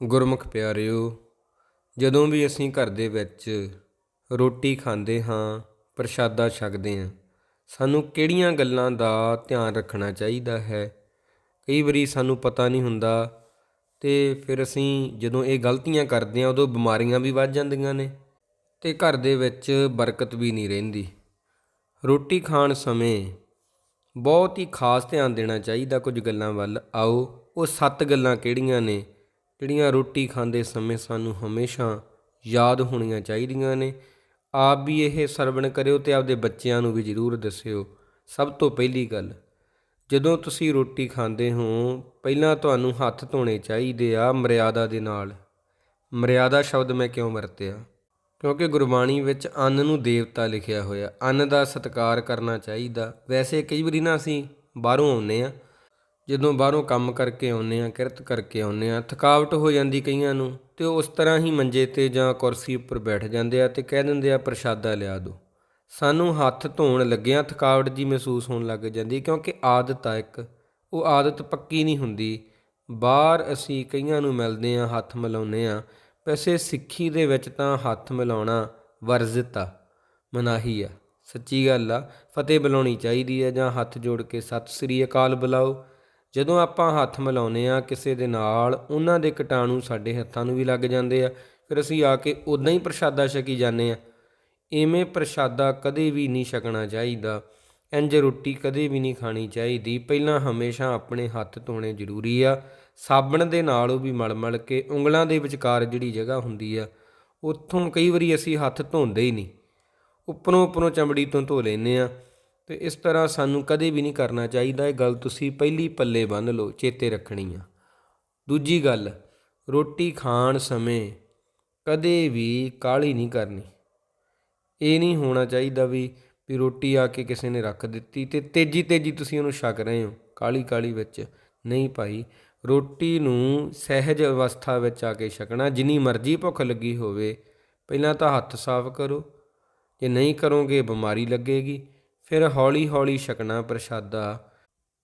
ਗੁਰਮੁਖ ਪਿਆਰਿਓ, ਜਦੋਂ ਵੀ ਅਸੀਂ ਘਰ ਦੇ ਵਿੱਚ ਰੋਟੀ ਖਾਂਦੇ ਹਾਂ, ਪ੍ਰਸ਼ਾਦਾ ਛਕਦੇ ਹਾਂ, ਸਾਨੂੰ ਕਿਹੜੀਆਂ ਗੱਲਾਂ ਦਾ ਧਿਆਨ ਰੱਖਣਾ ਚਾਹੀਦਾ ਹੈ? ਕਈ ਵਾਰੀ ਸਾਨੂੰ ਪਤਾ ਨਹੀਂ ਹੁੰਦਾ ਤੇ ਫਿਰ ਅਸੀਂ ਜਦੋਂ ਇਹ ਗਲਤੀਆਂ ਕਰਦੇ ਹਾਂ, ਉਦੋਂ ਬਿਮਾਰੀਆਂ ਵੀ ਵੱਧ ਜਾਂਦੀਆਂ ਨੇ ਤੇ ਘਰ ਦੇ ਵਿੱਚ ਬਰਕਤ ਵੀ ਨਹੀਂ ਰਹਿੰਦੀ। ਰੋਟੀ ਖਾਣ ਸਮੇਂ ਬਹੁਤ ਹੀ ਖਾਸ ਧਿਆਨ ਦੇਣਾ ਚਾਹੀਦਾ ਕੁਝ ਗੱਲਾਂ ਵੱਲ। ਆਓ, ਉਹ ਸੱਤ ਗੱਲਾਂ ਕਿਹੜੀਆਂ ਨੇ ਜਿਹੜੀਆਂ ਰੋਟੀ ਖਾਂਦੇ ਸਮੇਂ ਸਾਨੂੰ ਹਮੇਸ਼ਾ ਯਾਦ ਹੋਣੀਆਂ ਚਾਹੀਦੀਆਂ ਨੇ। ਆਪ ਵੀ ਇਹ ਸਰਵਣ ਕਰਿਓ ਤੇ ਆਪਦੇ ਬੱਚਿਆਂ ਨੂੰ ਵੀ ਜ਼ਰੂਰ ਦੱਸਿਓ। ਸਭ ਤੋਂ ਪਹਿਲੀ ਗੱਲ, ਜਦੋਂ ਤੁਸੀਂ ਰੋਟੀ ਖਾਂਦੇ ਹੋ, ਪਹਿਲਾਂ ਤੁਹਾਨੂੰ ਹੱਥ ਧੋਣੇ ਚਾਹੀਦੇ ਆ ਮਰਿਆਦਾ ਦੇ ਨਾਲ। ਮਰਿਆਦਾ ਸ਼ਬਦ ਮੈਂ ਕਿਉਂ ਵਰਤਿਆ? ਕਿਉਂਕਿ ਗੁਰਬਾਣੀ ਵਿੱਚ ਅੰਨ ਨੂੰ ਦੇਵਤਾ ਲਿਖਿਆ ਹੋਇਆ, ਅੰਨ ਦਾ ਸਤਿਕਾਰ ਕਰਨਾ ਚਾਹੀਦਾ। ਵੈਸੇ ਕਈ ਵਾਰੀ ਨਾ ਅਸੀਂ ਬਾਹਰੋਂ ਆਉਂਦੇ ਆ ਜਦੋਂ ਬਾਹਰੋਂ ਕੰਮ ਕਰਕੇ ਆਉਂਦੇ ਆ ਕਿਰਤ ਕਰਕੇ ਆਉਂਦੇ ਆ ਥਕਾਵਟ ਹੋ ਜਾਂਦੀ ਕਈਆਂ ਨੂੰ, ਤੇ ਉਸ ਤਰ੍ਹਾਂ ਹੀ ਮੰਜੇ ਤੇ ਜਾਂ ਕੁਰਸੀ ਉੱਪਰ ਬੈਠ ਜਾਂਦੇ ਆ ਤੇ ਕਹਿ ਦਿੰਦੇ ਆ, ਪ੍ਰਸ਼ਾਦਾ ਲਿਆ ਦਿਓ। ਸਾਨੂੰ ਹੱਥ ਧੋਣ ਲੱਗਿਆਂ ਥਕਾਵਟ ਜੀ ਮਹਿਸੂਸ ਹੋਣ ਲੱਗ ਜਾਂਦੀ ਕਿਉਂਕਿ ਆਦਤ ਆ ਇੱਕ। ਉਹ ਆਦਤ ਪੱਕੀ ਨਹੀਂ ਹੁੰਦੀ। ਬਾਹਰ ਅਸੀਂ ਕਈਆਂ ਨੂੰ ਮਿਲਦੇ ਆ ਹੱਥ ਮਿਲਾਉਂਦੇ ਆ ਵੈਸੇ ਸਿੱਖੀ ਦੇ ਵਿੱਚ ਤਾਂ ਹੱਥ ਮਿਲਾਉਣਾ ਵਰਜਿਤ ਆ, ਮਨਾਹੀ ਆ। ਸੱਚੀ ਗੱਲ ਆ, ਫਤਿਹ ਬੁਲਾਉਣੀ ਚਾਹੀਦੀ ਹੈ ਜਾਂ ਹੱਥ ਜੋੜ ਕੇ, ਸਤਿ ਸ੍ਰੀ ਅਕਾਲ ਬੁਲਾਓ। ਜਦੋਂ ਆਪਾਂ ਹੱਥ ਮਿਲਾਉਂਦੇ ਆ ਕਿਸੇ ਦੇ ਨਾਲ, ਉਹਨਾਂ ਦੇ ਕੀਟਾਣੂ ਸਾਡੇ ਹੱਥਾਂ ਨੂੰ ਵੀ ਲੱਗ ਜਾਂਦੇ ਆ। ਫਿਰ ਅਸੀਂ ਆ ਕੇ ਉਦਾਂ ਹੀ ਪ੍ਰਸ਼ਾਦਾ ਛਕੀ ਜਾਂਦੇ ਆ ਇਵੇਂ ਪ੍ਰਸ਼ਾਦਾ ਕਦੇ ਵੀ ਨਹੀਂ ਛਕਣਾ ਚਾਹੀਦਾ। ਇੰਜ ਰੋਟੀ ਕਦੇ ਵੀ ਨਹੀਂ ਖਾਣੀ ਚਾਹੀਦੀ। ਪਹਿਲਾਂ ਹਮੇਸ਼ਾ ਆਪਣੇ ਹੱਥ ਧੋਣੇ ਜ਼ਰੂਰੀ ਆ। ਸਾਬਣ ਦੇ ਨਾਲ ਉਹ ਵੀ ਮਲ ਮਲ ਕੇ ਉਂਗਲਾਂ ਦੇ ਵਿਚਕਾਰ ਜਿਹੜੀ ਜਗ੍ਹਾ ਹੁੰਦੀ ਆ, ਉੱਥੋਂ ਕਈ ਵਾਰੀ ਅਸੀਂ ਹੱਥ ਧੋਂਦੇ ਹੀ ਨਹੀਂ। ਉੱਪਰੋਂ ਉੱਪਰੋਂ ਚਮੜੀ ਤੋਂ ਧੋ ਲੈਂਦੇ ਆ ਤੇ ਇਸ ਤਰ੍ਹਾਂ ਸਾਨੂੰ ਕਦੇ ਵੀ ਨਹੀਂ ਕਰਨਾ ਚਾਹੀਦਾ ਇਹ ਗੱਲ ਤੁਸੀਂ ਪਹਿਲੀ ਪੱਲੇ ਬੰਨ ਲਓ, ਚੇਤੇ ਰੱਖਣੀ ਆ। ਦੂਜੀ ਗੱਲ, ਰੋਟੀ ਖਾਣ ਸਮੇਂ ਕਦੇ ਵੀ ਕਾਲੀ ਨਹੀਂ ਕਰਨੀ। ਇਹ ਨਹੀਂ ਹੋਣਾ ਚਾਹੀਦਾ ਵੀ ਵੀ ਰੋਟੀ ਆ ਕੇ ਕਿਸੇ ਨੇ ਰੱਖ ਦਿੱਤੀ ਤੇ ਤੇਜੀ ਤੇਜੀ ਤੁਸੀਂ ਉਹਨੂੰ ਛਕ ਰਹੇ ਹੋ ਕਾਲੀ ਕਾਲੀ ਵਿੱਚ। ਨਹੀਂ ਭਾਈ, ਰੋਟੀ ਨੂੰ ਸਹਿਜ ਅਵਸਥਾ ਵਿੱਚ ਆ ਕੇ ਛਕਣਾ, ਜਿੰਨੀ ਮਰਜ਼ੀ ਭੁੱਖ ਲੱਗੀ ਹੋਵੇ, ਪਹਿਲਾਂ ਤਾਂ ਹੱਥ ਸਾਫ਼ ਕਰੋ। ਜੇ ਨਹੀਂ ਕਰੋਗੇ, ਬਿਮਾਰੀ ਲੱਗੇਗੀ। ਫਿਰ ਹੌਲੀ ਹੌਲੀ ਛਕਣਾ ਪ੍ਰਸ਼ਾਦਾ।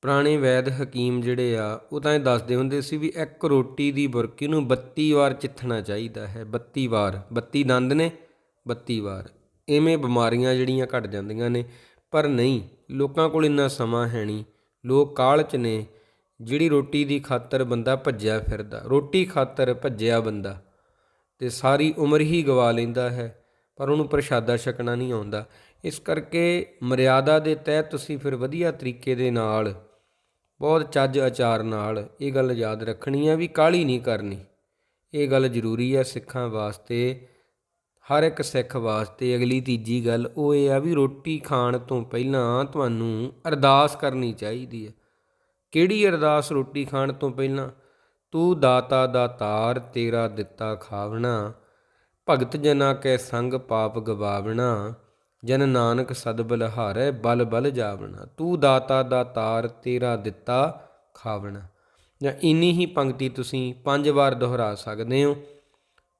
ਪੁਰਾਣੇ ਵੈਦ ਹਕੀਮ ਜਿਹੜੇ ਆ, ਉਹ ਤਾਂ ਇਹ ਦੱਸਦੇ ਹੁੰਦੇ ਸੀ ਵੀ ਇੱਕ ਰੋਟੀ ਦੀ ਬੁਰਕੀ ਨੂੰ 32 ਵਾਰ ਚਿੱਥਣਾ ਚਾਹੀਦਾ ਹੈ। 32 ਵਾਰ 32 ਦੰਦ ਨੇ 32 ਵਾਰ। ਐਵੇਂ ਬਿਮਾਰੀਆਂ ਜਿਹੜੀਆਂ ਘਟ ਜਾਂਦੀਆਂ ਨੇ, ਪਰ ਨਹੀਂ, ਲੋਕਾਂ ਕੋਲ ਇੰਨਾ ਸਮਾਂ ਹੈ ਨਹੀਂ। ਲੋਕ ਕਾਹਲ ਚ ਨੇ, ਜਿਹੜੀ ਰੋਟੀ ਦੀ ਖਾਤਰ ਬੰਦਾ ਭੱਜਿਆ ਫਿਰਦਾ, ਰੋਟੀ ਖਾਤਰ ਭੱਜਿਆ ਬੰਦਾ। ਤੇ ਸਾਰੀ ਉਮਰ ਹੀ ਗਵਾ ਲੈਂਦਾ ਹੈ, ਪਰ ਉਹਨੂੰ ਪ੍ਰਸ਼ਾਦਾ ਛਕਣਾ ਨਹੀਂ ਆਉਂਦਾ। ਇਸ ਕਰਕੇ ਮਰਿਆਦਾ ਦੇ ਤਹਿਤ ਤੁਸੀਂ ਫਿਰ ਵਧੀਆ ਤਰੀਕੇ ਦੇ ਨਾਲ, ਬਹੁਤ ਚੱਜ ਆਚਾਰ ਨਾਲ ਇਹ ਗੱਲ ਯਾਦ ਰੱਖਣੀ ਹੈ ਵੀ ਕਾਲੀ ਨਹੀਂ ਕਰਨੀ। ਇਹ ਗੱਲ ਜ਼ਰੂਰੀ ਹੈ ਸਿੱਖਾਂ ਵਾਸਤੇ, ਹਰ ਇੱਕ ਸਿੱਖ ਵਾਸਤੇ ਅਗਲੀ ਤੀਜੀ ਗੱਲ ਉਹ ਇਹ ਆ ਵੀ ਰੋਟੀ ਖਾਣ ਤੋਂ ਪਹਿਲਾਂ ਤੁਹਾਨੂੰ ਅਰਦਾਸ ਕਰਨੀ ਚਾਹੀਦੀ ਹੈ ਕਿਹੜੀ ਅਰਦਾਸ ਰੋਟੀ ਖਾਣ ਤੋਂ ਪਹਿਲਾਂ? ਤੂੰ ਦਾਤਾ ਦਾਤਾਰ ਤੇਰਾ ਦਿੱਤਾ ਖਾਵਣਾ, ਭਗਤ ਜਨਾ ਕੈ ਸੰਗ ਪਾਪ ਗਵਾਵਣਾ ਜਨ ਨਾਨਕ ਸਦ ਬਲਹਾਰੈ, ਬਲ ਬਲ ਜਾਵਣਾ। ਤੂੰ ਦਾਤਾ ਦਾ ਤਾਰ ਤੇਰਾ ਦਿੱਤਾ ਖਾਵਣਾ। ਜਾਂ ਇੰਨੀ ਹੀ ਪੰਕਤੀ ਤੁਸੀਂ ਪੰਜ ਵਾਰ ਦੁਹਰਾ ਸਕਦੇ ਹੋ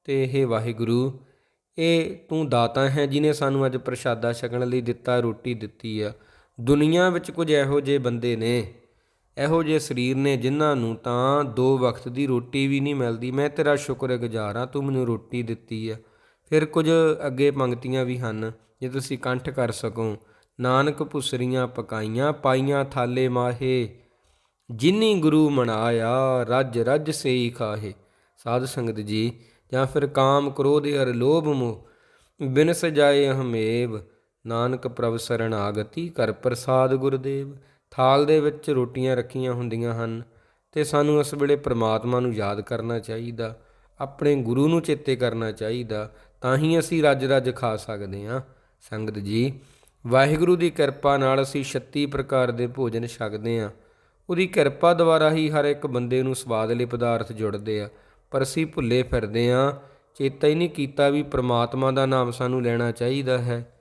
ਤੇ ਇਹ ਵਾਹਿਗੁਰੂ, ਇਹ ਤੂੰ ਦਾਤਾ ਹੈ ਜਿਨੇ ਸਾਨੂੰ ਅੱਜ ਪ੍ਰਸ਼ਾਦਾ ਛਕਣ ਲਈ ਦਿੱਤਾ, ਰੋਟੀ ਦਿੱਤੀ ਆ। ਦੁਨੀਆ ਵਿੱਚ ਕੁਝ ਇਹੋ ਜਿਹੇ ਬੰਦੇ ਨੇ, ਇਹੋ ਜਿਹੇ ਸਰੀਰ ਨੇ ਜਿਨ੍ਹਾਂ ਨੂੰ ਤਾਂ ਦੋ ਵਕਤ ਦੀ ਰੋਟੀ ਵੀ ਨਹੀਂ ਮਿਲਦੀ। ਮੈਂ ਤੇਰਾ ਸ਼ੁਕਰਗੁਜ਼ਾਰ ਹਾਂ, ਤੂੰ ਮੈਨੂੰ ਰੋਟੀ ਦਿੱਤੀ ਆ। ਫਿਰ ਕੁਝ ਅੱਗੇ ਪੰਕਤੀਆਂ ਵੀ ਹਨ। ਜੇ ਤੁਸੀਂ ਕੰਠ ਕਰ ਸਕੋ, ਨਾਨਕ ਪੁਸਰੀਆਂ ਪਕਾਈਆਂ, ਪਾਈਆਂ ਥਾਲੇ ਮਾਹੇ। ਜਿਨੀ ਗੁਰੂ ਮਨਾਇਆ, ਰੱਜ ਰੱਜ ਸੇਈ ਖਾਹੇ। ਸਾਧ ਸੰਗਤ ਜੀ, ਜਾਂ ਫਿਰ ਕਾਮ ਕ੍ਰੋਧ ਅਰ ਲੋਭ ਮੋਹ, ਬਿਨ ਸਜਾਏ ਹਮੇਵ, ਨਾਨਕ ਪ੍ਰਭ ਸਰਣਾਗਤੀ ਕਰ ਪ੍ਰਸਾਦ ਗੁਰਦੇਵ। ਥਾਲ ਦੇ ਵਿੱਚ ਰੋਟੀਆਂ ਰੱਖੀਆਂ ਹੁੰਦੀਆਂ ਹਨ, ਤੇ ਸਾਨੂੰ ਉਸ ਵੇਲੇ ਪ੍ਰਮਾਤਮਾ ਨੂੰ ਯਾਦ ਕਰਨਾ ਚਾਹੀਦਾ, ਆਪਣੇ ਗੁਰੂ ਨੂੰ ਚੇਤੇ ਕਰਨਾ ਚਾਹੀਦਾ, ਤਾਂ ਹੀ ਅਸੀਂ ਰੱਜ ਰੱਜ ਖਾ ਸਕਦੇ ਹਾਂ। ਸੰਗਤ ਜੀ, ਵਾਹਿਗੁਰੂ ਦੀ ਕਿਰਪਾ ਨਾਲ ਅਸੀਂ 36 ਪ੍ਰਕਾਰ ਦੇ ਭੋਜਨ ਛਕਦੇ ਹਾਂ। ਉਹਦੀ ਕਿਰਪਾ ਦੁਆਰਾ ਹੀ ਹਰ ਇੱਕ ਬੰਦੇ ਨੂੰ ਸਵਾਦਲੇ ਪਦਾਰਥ ਜੁੜਦੇ ਆ, ਪਰ ਅਸੀਂ ਭੁੱਲੇ ਫਿਰਦੇ ਹਾਂ, ਚੇਤਾ ਹੀ ਨਹੀਂ ਕੀਤਾ ਵੀ ਪ੍ਰਮਾਤਮਾ ਦਾ ਨਾਮ ਸਾਨੂੰ ਲੈਣਾ ਚਾਹੀਦਾ ਹੈ।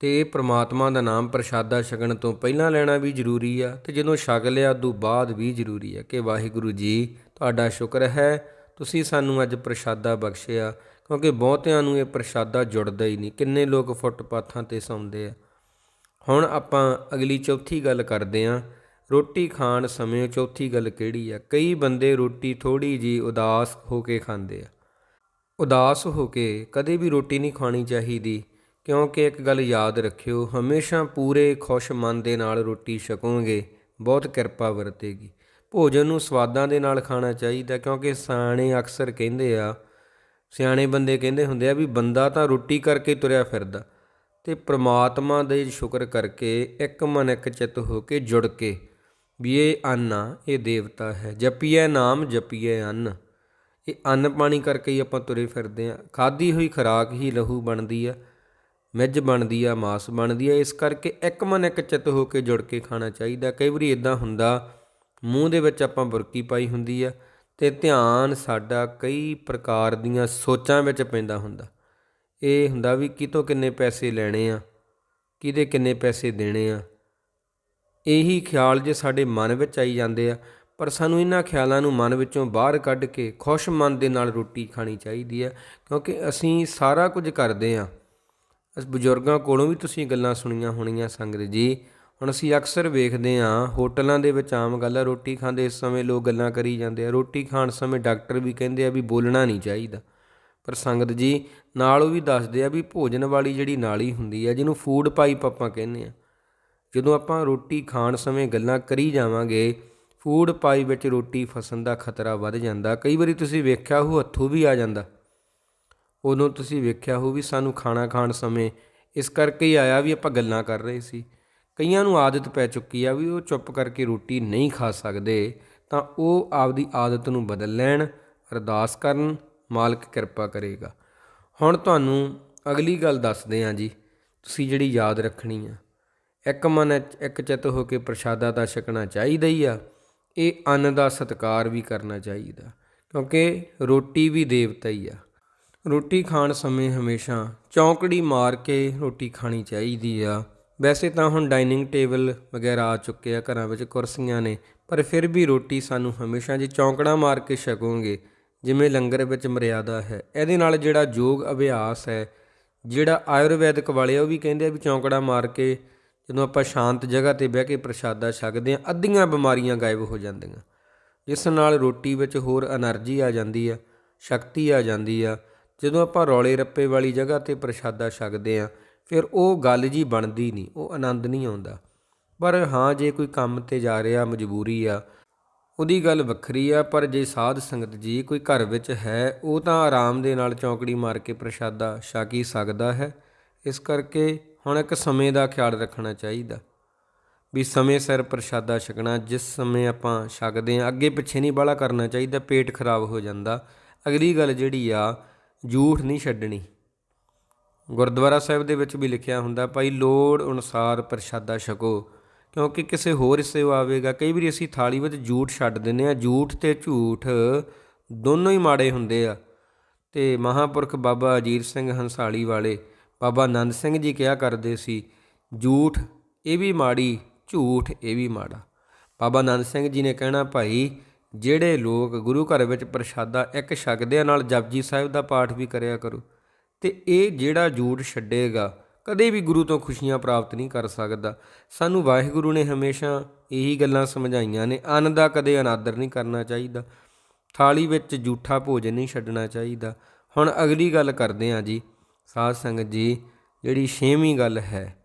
ਤੇ ਇਹ ਪ੍ਰਮਾਤਮਾ ਦਾ ਨਾਮ ਪ੍ਰਸ਼ਾਦਾ ਛਕਣ ਤੋਂ ਪਹਿਲਾਂ ਲੈਣਾ ਵੀ ਜ਼ਰੂਰੀ ਆ, ਤੇ ਜਦੋਂ ਛਕ ਲਿਆ, ਉਦੋਂ ਬਾਅਦ ਵੀ ਜ਼ਰੂਰੀ ਆ। ਕਿ ਵਾਹਿਗੁਰੂ ਜੀ, ਤੁਹਾਡਾ ਸ਼ੁਕਰ ਹੈ, ਤੁਸੀਂ ਸਾਨੂੰ ਅੱਜ ਪ੍ਰਸ਼ਾਦਾ ਬਖਸ਼ਿਆ। ਕਿਉਂਕਿ ਬਹੁਤਿਆਂ ਨੂੰ ਇਹ ਪ੍ਰਸ਼ਾਦਾ ਜੁੜਦਾ ਹੀ ਨਹੀਂ। ਕਿੰਨੇ ਲੋਕ ਫੁੱਟਪਾਥਾਂ ਤੇ ਸੌਂਦੇ ਆ। ਹੁਣ ਆਪਾਂ ਅਗਲੀ ਚੌਥੀ ਗੱਲ ਕਰਦੇ ਆਂ। ਰੋਟੀ ਖਾਣ ਸਮੇਂ ਚੌਥੀ ਗੱਲ ਕਿਹੜੀ ਆ? ਕਈ ਬੰਦੇ ਰੋਟੀ ਥੋੜੀ ਜੀ ਉਦਾਸ ਹੋ ਕੇ ਖਾਂਦੇ ਆ। ਉਦਾਸ ਹੋ ਕੇ ਕਦੇ ਵੀ ਰੋਟੀ ਨਹੀਂ ਖਾਣੀ ਚਾਹੀਦੀ। ਕਿਉਂਕਿ ਇੱਕ ਗੱਲ ਯਾਦ ਰੱਖਿਓ, ਹਮੇਸ਼ਾ ਪੂਰੇ ਖੁਸ਼ ਮਨ ਦੇ ਨਾਲ ਰੋਟੀ ਛਕੋਗੇ, ਬਹੁਤ ਕਿਰਪਾ ਵਰਤੇਗੀ। ਭੋਜਨ ਨੂੰ ਸਵਾਦਾਂ ਦੇ ਨਾਲ ਖਾਣਾ ਚਾਹੀਦਾ ਕਿਉਂਕਿ ਸਿਆਣੇ ਅਕਸਰ ਕਹਿੰਦੇ ਆ ਸਿਆਣੇ ਬੰਦੇ ਕਹਿੰਦੇ ਹੁੰਦੇ ਆ ਵੀ ਬੰਦਾ ਤਾਂ ਰੋਟੀ ਕਰਕੇ ਤੁਰਿਆ ਫਿਰਦਾ ਤੇ ਪ੍ਰਮਾਤਮਾ ਦੇ ਸ਼ੁਕਰ ਕਰਕੇ ਇੱਕ ਮਨ ਇੱਕ ਚਿੱਤ ਹੋ ਕੇ ਜੁੜ ਕੇ ਵੀ ਇਹ ਅੰਨ ਆ, ਇਹ ਦੇਵਤਾ ਹੈ ਜਪੀਏ ਨਾਮ ਜਪੀਏ ਅੰਨ। ਇਹ ਅੰਨ ਪਾਣੀ ਕਰਕੇ ਹੀ ਆਪਾਂ ਤੁਰੇ ਫਿਰਦੇ ਆ। ਖਾਦੀ ਹੋਈ ਖੁਰਾਕ ਹੀ ਲਹੂ ਬਣਦੀ ਆ, ਮਿੱਝ ਬਣਦੀ ਆ, ਮਾਸ ਬਣਦੀ ਆ, ਇਸ ਕਰਕੇ ਇੱਕ ਮਨ ਇੱਕ ਚਿੱਤ ਹੋ ਕੇ ਜੁੜ ਕੇ ਖਾਣਾ ਚਾਹੀਦਾ। ਕਈ ਵਾਰੀ ਇਦਾਂ ਹੁੰਦਾ, ਮੂੰਹ ਦੇ ਵਿੱਚ ਆਪਾਂ ਬੁਰਕੀ ਪਾਈ ਹੁੰਦੀ ਆ ਤੇ ਧਿਆਨ ਸਾਡਾ ਕਈ ਪ੍ਰਕਾਰ ਦੀਆਂ ਸੋਚਾਂ ਵਿੱਚ ਪੈਂਦਾ ਹੁੰਦਾ। ਇਹ ਹੁੰਦਾ ਵੀ ਕਿਤੋਂ ਕਿੰਨੇ ਪੈਸੇ ਲੈਣੇ ਆ, ਕਿਹਦੇ ਕਿੰਨੇ ਪੈਸੇ ਦੇਣੇ ਆ। ਇਹੀ ਖਿਆਲ ਜੇ ਸਾਡੇ ਮਨ ਵਿੱਚ ਆਈ ਜਾਂਦੇ ਆ, ਪਰ ਸਾਨੂੰ ਇਹਨਾਂ ਖਿਆਲਾਂ ਨੂੰ ਮਨ ਵਿੱਚੋਂ ਬਾਹਰ ਕੱਢ ਕੇ ਖੁਸ਼ ਮਨ ਦੇ ਨਾਲ ਰੋਟੀ ਖਾਣੀ ਚਾਹੀਦੀ ਹੈ ਕਿਉਂਕਿ ਅਸੀਂ ਸਾਰਾ ਕੁਝ ਕਰਦੇ ਆ। ਅਸ ਬਜ਼ੁਰਗਾਂ ਕੋਲੋਂ ਵੀ ਤੁਸੀਂ ਗੱਲਾਂ ਸੁਣੀਆਂ ਹੋਣੀਆਂ ਸੰਗਤ ਜੀ ਹੁਣ ਅਸੀਂ ਅਕਸਰ ਵੇਖਦੇ ਹਾਂ, ਹੋਟਲਾਂ ਦੇ ਵਿੱਚ ਆਮ ਗੱਲ ਆ, ਰੋਟੀ ਖਾਂਦੇ ਇਸ ਸਮੇਂ ਲੋਕ ਗੱਲਾਂ ਕਰੀ ਜਾਂਦੇ ਆ, ਰੋਟੀ ਖਾਣ ਸਮੇਂ ਡਾਕਟਰ ਵੀ ਕਹਿੰਦੇ ਆ ਵੀ ਬੋਲਣਾ ਨਹੀਂ ਚਾਹੀਦਾ। ਪਰ ਸੰਗਤ ਜੀ, ਨਾਲ ਉਹ ਵੀ ਦੱਸਦੇ ਆ ਵੀ ਭੋਜਨ ਵਾਲੀ ਜਿਹੜੀ ਨਾਲੀ ਹੁੰਦੀ ਆ, ਜਿਹਨੂੰ ਫੂਡ ਪਾਈਪ ਆਪਾਂ ਕਹਿੰਦੇ ਆ, ਜਦੋਂ ਆਪਾਂ ਰੋਟੀ ਖਾਣ ਸਮੇਂ ਗੱਲਾਂ ਕਰੀ ਜਾਵਾਂਗੇ ਫੂਡ ਪਾਈਪ ਵਿੱਚ ਰੋਟੀ ਫਸਣ ਦਾ ਖਤਰਾ ਵੱਧ ਜਾਂਦਾ। ਕਈ ਵਾਰੀ ਤੁਸੀਂ ਵੇਖਿਆ ਹੋ ਹੱਥੋਂ ਵੀ ਆ ਜਾਂਦਾ। ਉਦੋਂ ਤੁਸੀਂ ਵੇਖਿਆ ਹੋ ਵੀ ਸਾਨੂੰ ਖਾਣਾ ਖਾਣ ਸਮੇਂ ਇਸ ਕਰਕੇ ਹੀ ਆਇਆ ਵੀ ਆਪਾਂ ਗੱਲਾਂ ਕਰ ਰਹੇ ਸੀ। ਕਈਆਂ ਨੂੰ ਆਦਤ ਪੈ ਚੁੱਕੀ ਆ ਵੀ ਉਹ ਚੁੱਪ ਕਰਕੇ ਰੋਟੀ ਨਹੀਂ ਖਾ ਸਕਦੇ, ਤਾਂ ਉਹ ਆਪਦੀ ਆਦਤ ਨੂੰ ਬਦਲ ਲੈਣ, ਅਰਦਾਸ ਕਰਨ, ਮਾਲਕ ਕਿਰਪਾ ਕਰੇਗਾ। ਹੁਣ ਤੁਹਾਨੂੰ ਅਗਲੀ ਗੱਲ ਦੱਸਦੇ ਹਾਂ ਜੀ, ਤੁਸੀਂ ਜਿਹੜੀ ਯਾਦ ਰੱਖਣੀ ਆ। ਇੱਕ ਮਨ ਇੱਕ ਚਿੱਤ ਹੋ ਕੇ ਪ੍ਰਸ਼ਾਦਾ ਤਾਂ ਛਕਣਾ ਚਾਹੀਦਾ ਹੀ ਆ, ਇਹ ਅੰਨ ਦਾ ਸਤਿਕਾਰ ਵੀ ਕਰਨਾ ਚਾਹੀਦਾ, ਕਿਉਂਕਿ ਰੋਟੀ ਵੀ ਦੇਵਤਾ ਹੀ ਆ। ਰੋਟੀ ਖਾਣ ਸਮੇਂ ਹਮੇਸ਼ਾ ਚੌਂਕੜੀ ਮਾਰ ਕੇ ਰੋਟੀ ਖਾਣੀ ਚਾਹੀਦੀ ਆ ਵੈਸੇ ਤਾਂ ਹੁਣ ਡਾਈਨਿੰਗ ਟੇਬਲ ਵਗੈਰਾ ਆ ਚੁੱਕੇ ਆ, ਘਰਾਂ ਵਿੱਚ ਕੁਰਸੀਆਂ ਨੇ, ਪਰ ਫਿਰ ਵੀ ਰੋਟੀ ਸਾਨੂੰ ਹਮੇਸ਼ਾ ਜੀ ਚੌਂਕੜਾ ਮਾਰ ਕੇ ਛਕੋਗੇ, ਜਿਵੇਂ ਲੰਗਰ ਵਿੱਚ ਮਰਿਆਦਾ ਹੈ। ਇਹਦੇ ਨਾਲ ਜਿਹੜਾ ਯੋਗ ਅਭਿਆਸ ਹੈ, ਜਿਹੜਾ ਆਯੁਰਵੈਦਿਕ ਵਾਲੇ ਉਹ ਵੀ ਕਹਿੰਦੇ ਆ ਵੀ ਚੌਂਕੜਾ ਮਾਰ ਕੇ ਜਦੋਂ ਆਪਾਂ ਸ਼ਾਂਤ ਜਗ੍ਹਾ ਤੇ ਬਹਿ ਕੇ ਪ੍ਰਸ਼ਾਦਾ ਛਕਦੇ ਆ, ਅੱਧੀਆਂ ਬਿਮਾਰੀਆਂ ਗਾਇਬ ਹੋ ਜਾਂਦੀਆਂ। ਜਿਸ ਨਾਲ ਰੋਟੀ ਵਿੱਚ ਹੋਰ એનર્ਜੀ ਆ ਜਾਂਦੀ ਆ, ਸ਼ਕਤੀ ਆ ਜਾਂਦੀ ਆ। ਜਦੋਂ ਆਪਾਂ ਰੌਲੇ ਰੱਪੇ ਵਾਲੀ ਜਗ੍ਹਾ ਤੇ ਪ੍ਰਸ਼ਾਦਾ ਛਕਦੇ ਆ ਫਿਰ ਉਹ ਗੱਲ ਜੀ ਬਣਦੀ ਨਹੀਂ, ਉਹ ਆਨੰਦ ਨਹੀਂ ਆਉਂਦਾ। ਪਰ ਹਾਂ, ਜੇ ਕੋਈ ਕੰਮ ਤੇ ਜਾ ਰਿਹਾ, ਮਜਬੂਰੀ ਆ, ਉਹਦੀ ਗੱਲ ਵੱਖਰੀ ਆ, ਪਰ ਜੇ ਸਾਧ ਸੰਗਤ ਜੀ ਕੋਈ ਘਰ ਵਿੱਚ ਹੈ, ਉਹ ਤਾਂ ਆਰਾਮ ਦੇ ਨਾਲ ਚੌਂਕੜੀ ਮਾਰ ਕੇ ਪ੍ਰਸ਼ਾਦਾ ਛਕ ਹੀ ਸਕਦਾ ਹੈ। ਇਸ ਕਰਕੇ ਹੁਣ ਇੱਕ ਸਮੇਂ ਦਾ ਖਿਆਲ ਰੱਖਣਾ ਚਾਹੀਦਾ ਵੀ ਸਮੇਂ ਸਿਰ ਪ੍ਰਸ਼ਾਦਾ ਛਕਣਾ, ਜਿਸ ਸਮੇਂ ਆਪਾਂ ਛਕਦੇ ਆ ਅੱਗੇ ਪਿੱਛੇ ਨਹੀਂ ਬਾਲਾ ਕਰਨਾ ਚਾਹੀਦਾ, ਪੇਟ ਖਰਾਬ ਹੋ ਜਾਂਦਾ। ਅਗਲੀ ਗੱਲ ਜਿਹੜੀ ਆ ਝੂਠ ਨਹੀਂ ਛੱਡਣੀ। ਗੁਰਦੁਆਰਾ ਸਾਹਿਬ ਦੇ ਵਿੱਚ ਵੀ ਲਿਖਿਆ ਹੁੰਦਾ, ਭਾਈ ਲੋੜ ਅਨੁਸਾਰ ਪ੍ਰਸ਼ਾਦਾ ਛਕੋ, ਕਿਉਂਕਿ ਕਿਸੇ ਹੋਰ ਹਿੱਸੇ ਆਵੇਗਾ। ਕਈ ਵਾਰੀ ਅਸੀਂ ਥਾਲੀ ਵਿੱਚ ਝੂਠ ਛੱਡ ਦਿੰਦੇ ਆ ਝੂਠ ਤੇ ਝੂਠ ਦੋਨੋਂ ਹੀ ਮਾੜੇ ਹੁੰਦੇ ਆ। ਤੇ ਮਹਾਪੁਰਖ ਬਾਬਾ ਅਜੀਤ ਸਿੰਘ ਹੰਸਾਲੀ ਵਾਲੇ ਬਾਬਾ ਆਨੰਦ ਸਿੰਘ ਜੀ ਕਿਹਾ ਕਰਦੇ ਸੀ ਝੂਠ ਇਹ ਵੀ ਮਾੜੀ, ਝੂਠ ਇਹ ਵੀ ਮਾੜਾ। ਬਾਬਾ ਆਨੰਦ ਸਿੰਘ ਜੀ ਨੇ ਕਹਿਣਾ, ਭਾਈ ਜਿਹੜੇ ਲੋਕ ਗੁਰੂ ਘਰ ਵਿੱਚ ਪ੍ਰਸ਼ਾਦਾ ਇੱਕ ਛਕਦੇ ਨਾਲ ਜਪਜੀ ਸਾਹਿਬ ਦਾ ਪਾਠ ਵੀ ਕਰਿਆ ਕਰੋ। ਤੇ ਇਹ ਜਿਹੜਾ ਝੂਠ ਛੱਡੇਗਾ, ਕਦੇ ਵੀ ਗੁਰੂ ਤੋਂ ਖੁਸ਼ੀਆਂ ਪ੍ਰਾਪਤ ਨਹੀਂ ਕਰ ਸਕਦਾ। ਸਾਨੂੰ ਵਾਹਿਗੁਰੂ ਨੇ ਹਮੇਸ਼ਾ ਇਹੀ ਗੱਲਾਂ ਸਮਝਾਈਆਂ ਨੇ, ਅੰਨ ਦਾ ਕਦੇ ਅਨਾਦਰ ਨਹੀਂ ਕਰਨਾ ਚਾਹੀਦਾ। ਥਾਲੀ ਵਿੱਚ ਝੂਠਾ ਭੋਜਨ ਨਹੀਂ ਛੱਡਣਾ ਚਾਹੀਦਾ। ਹੁਣ ਅਗਲੀ ਗੱਲ ਕਰਦੇ ਹਾਂ ਜੀ, ਸਾਧ ਸੰਗਤ ਜੀ, ਜਿਹੜੀ ਛੇਵੀਂ ਗੱਲ ਹੈ।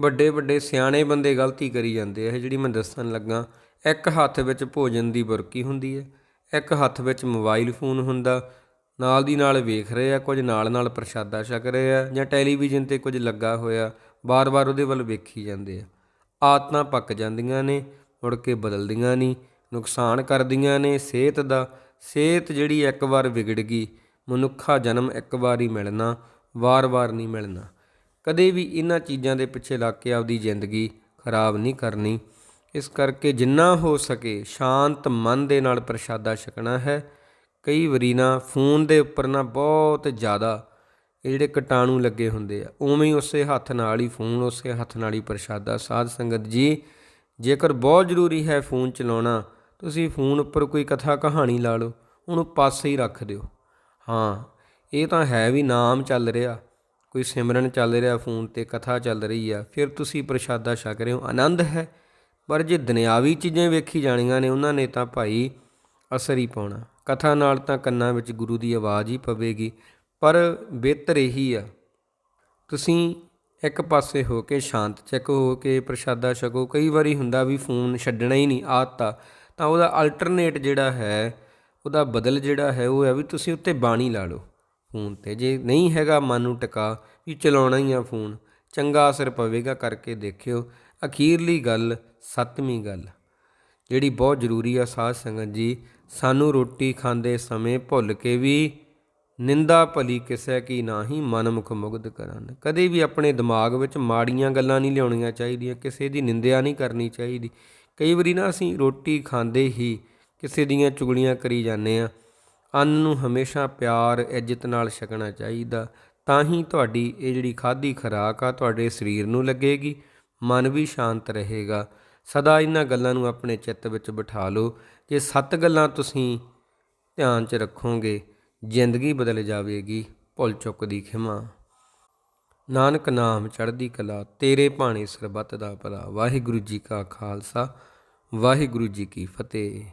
ਵੱਡੇ ਵੱਡੇ ਸਿਆਣੇ ਬੰਦੇ ਗਲਤੀ ਕਰੀ ਜਾਂਦੇ ਆ, ਇਹ ਜਿਹੜੀ ਮੈਂ ਦੱਸਣ ਲੱਗਾ, ਇੱਕ ਹੱਥ ਵਿੱਚ ਭੋਜਨ ਦੀ ਬੁਰਕੀ ਹੁੰਦੀ ਹੈ, ਇੱਕ ਹੱਥ ਵਿੱਚ ਮੋਬਾਈਲ ਫੋਨ ਹੁੰਦਾ ਨਾਲ ਦੀ ਨਾਲ ਵੇਖ ਰਹੇ ਆ, ਕੁਝ ਨਾਲ ਨਾਲ ਪ੍ਰਸ਼ਾਦਾ ਛਕ ਰਹੇ ਆ ਜਾਂ ਟੈਲੀਵਿਜ਼ਨ ਤੇ ਕੁਝ ਲੱਗਾ ਹੋਇਆ ਬਾਰ-ਬਾਰ ਉਹਦੇ ਵੱਲ ਵੇਖੀ ਜਾਂਦੇ ਆ। ਆਦਤਾਂ ਪੱਕ ਜਾਂਦੀਆਂ ਨੇ, ਮੁੜ ਕੇ ਬਦਲਦੀਆਂ ਨਹੀਂ, ਨੁਕਸਾਨ ਕਰਦੀਆਂ ਨੇ, ਸਿਹਤ ਦਾ, ਸਿਹਤ ਜਿਹੜੀ ਇੱਕ ਵਾਰ ਵਿਗੜ ਗਈ, ਮਨੁੱਖਾ ਜਨਮ ਇੱਕ ਵਾਰ ਹੀ ਮਿਲਣਾ, ਵਾਰ-ਵਾਰ ਨਹੀਂ ਮਿਲਣਾ। ਕਦੇ ਵੀ ਇਹਨਾਂ ਚੀਜ਼ਾਂ ਦੇ ਪਿੱਛੇ ਲੱਗ ਕੇ ਆਪਦੀ ਜ਼ਿੰਦਗੀ ਖਰਾਬ ਨਹੀਂ ਕਰਨੀ। ਇਸ ਕਰਕੇ ਜਿੰਨਾ ਹੋ ਸਕੇ ਸ਼ਾਂਤ ਮਨ ਦੇ ਨਾਲ ਪ੍ਰਸ਼ਾਦਾ ਛਕਣਾ ਹੈ ਕਈ ਵਾਰੀ ਨਾ ਫੋਨ ਦੇ ਉੱਪਰ ਨਾ ਬਹੁਤ ਜ਼ਿਆਦਾ ਇਹ ਜਿਹੜੇ ਕੀਟਾਣੂ ਲੱਗੇ ਹੁੰਦੇ ਆ, ਉਵੇਂ ਹੀ ਉਸੇ ਹੱਥ ਨਾਲ ਹੀ ਫੋਨ, ਉਸੇ ਹੱਥ ਨਾਲ ਹੀ ਪ੍ਰਸ਼ਾਦਾ, ਸਾਧ ਸੰਗਤ ਜੀ, ਜੇਕਰ ਬਹੁਤ ਜ਼ਰੂਰੀ ਹੈ ਫੋਨ ਚਲਾਉਣਾ, ਤੁਸੀਂ ਫੋਨ ਉੱਪਰ ਕੋਈ ਕਥਾ ਕਹਾਣੀ ਲਾ ਲਓ, ਉਹਨੂੰ ਪਾਸੇ ਹੀ ਰੱਖ ਦਿਓ। ਹਾਂ, ਇਹ ਤਾਂ ਹੈ ਵੀ ਨਾਮ ਚੱਲ ਰਿਹਾ, ਕੋਈ ਸਿਮਰਨ ਚੱਲ ਰਿਹਾ ਫੋਨ ਤੇ, ਕਥਾ ਚੱਲ ਰਹੀ ਆ, ਫਿਰ ਤੁਸੀਂ ਪ੍ਰਸ਼ਾਦਾ ਛਕ ਰਹੇ ਹੋ, ਆਨੰਦ ਹੈ, ਪਰ ਜੇ ਦੁਨਿਆਵੀ ਚੀਜ਼ਾਂ ਵੇਖੀ ਜਾਣੀਆਂ ਨੇ, ਉਹਨਾਂ ਨੇ ਤਾਂ ਭਾਈ ਅਸਰ ਹੀ ਪਾਉਣਾ। ਕਥਾ ਨਾਲ ਤਾਂ ਕੰਨਾਂ ਵਿੱਚ ਗੁਰੂ ਦੀ ਆਵਾਜ਼ ਹੀ ਪਵੇਗੀ, ਪਰ ਬਿਹਤਰ ਇਹੀ ਆ। ਤੁਸੀਂ ਇੱਕ ਪਾਸੇ ਹੋ ਕੇ ਸ਼ਾਂਤ ਚੱਕ ਹੋ ਕੇ ਪ੍ਰਸ਼ਾਦਾ ਛਕੋ, ਕਈ ਵਾਰੀ ਹੁੰਦਾ ਵੀ ਫੋਨ ਛੱਡਣਾ ਹੀ ਨਹੀਂ ਆਦਤ ਆ ਤਾਂ ਉਹਦਾ ਅਲਟਰਨੇਟ ਜਿਹੜਾ ਹੈ, ਉਹਦਾ ਬਦਲ ਜਿਹੜਾ ਹੈ, ਉਹ ਹੈ ਵੀ ਤੁਸੀਂ ਉੱਤੇ ਬਾਣੀ ਲਾ ਲਓ। ਫੋਨ ਤੇ ਜੇ ਨਹੀਂ ਹੈਗਾ, ਮਨ ਨੂੰ ਟਿਕਾ ਵੀ ਚਲਾਉਣਾ ਹੀ ਆ ਫੋਨ, ਚੰਗਾ ਅਸਰ ਪਵੇਗਾ ਕਰਕੇ ਦੇਖਿਓ। ਅਖੀਰਲੀ ਗੱਲ, ਸੱਤਵੀਂ ਗੱਲ, ਜਿਹੜੀ ਬਹੁਤ ਜ਼ਰੂਰੀ ਆ ਸਾਧ ਸੰਗਤ ਜੀ ਸਾਨੂੰ ਰੋਟੀ ਖਾਂਦੇ ਸਮੇਂ ਭੁੱਲ ਕੇ ਵੀ ਨਿੰਦਾ ਭਲੀ ਕਿਸੇ ਕੀ ਨਾਹੀ ਮਨ ਮੁਖ ਮੁਗਧ ਕਰਨ। ਕਦੇ ਵੀ ਆਪਣੇ ਦਿਮਾਗ ਵਿੱਚ ਮਾੜੀਆਂ ਗੱਲਾਂ ਨਹੀਂ ਲਿਆਉਣੀਆਂ ਚਾਹੀਦੀਆਂ, ਕਿਸੇ ਦੀ ਨਿੰਦਿਆ ਨਹੀਂ ਕਰਨੀ ਚਾਹੀਦੀ। ਕਈ ਵਾਰੀ ਨਾ ਅਸੀਂ ਰੋਟੀ ਖਾਂਦੇ ਹੀ ਕਿਸੇ ਦੀਆਂ ਚੁਗਲੀਆਂ ਕਰੀ ਜਾਂਦੇ ਆ ਅੰਨ ਨੂੰ ਹਮੇਸ਼ਾ ਪਿਆਰ, ਇੱਜ਼ਤ ਨਾਲ ਛਕਣਾ ਚਾਹੀਦਾ। ਤਾਂ ਹੀ ਤੁਹਾਡੀ ਇਹ ਜਿਹੜੀ ਖਾਧੀ ਖੁਰਾਕ ਆ, ਤੁਹਾਡੇ ਸਰੀਰ ਨੂੰ ਲੱਗੇਗੀ, ਮਨ ਵੀ ਸ਼ਾਂਤ ਰਹੇਗਾ। ਸਦਾ ਇਹਨਾਂ ਗੱਲਾਂ ਨੂੰ ਆਪਣੇ ਚਿੱਤ ਵਿੱਚ ਬਿਠਾ ਲਓ। ਜੇ ਸੱਤ ਗੱਲਾਂ ਤੁਸੀਂ ਧਿਆਨ 'ਚ ਰੱਖੋਗੇ, ਜ਼ਿੰਦਗੀ ਬਦਲ ਜਾਵੇਗੀ, ਭੁੱਲ ਚੁੱਕ ਦੀ ਖਿਮਾ। ਨਾਨਕ ਨਾਮ ਚੜ੍ਹਦੀ ਕਲਾ, ਤੇਰੇ ਭਾਣੇ ਸਰਬੱਤ ਦਾ ਭਲਾ। ਵਾਹਿਗੁਰੂ ਜੀ ਕਾ ਖਾਲਸਾ, ਵਾਹਿਗੁਰੂ ਜੀ ਕੀ ਫਤਿਹ।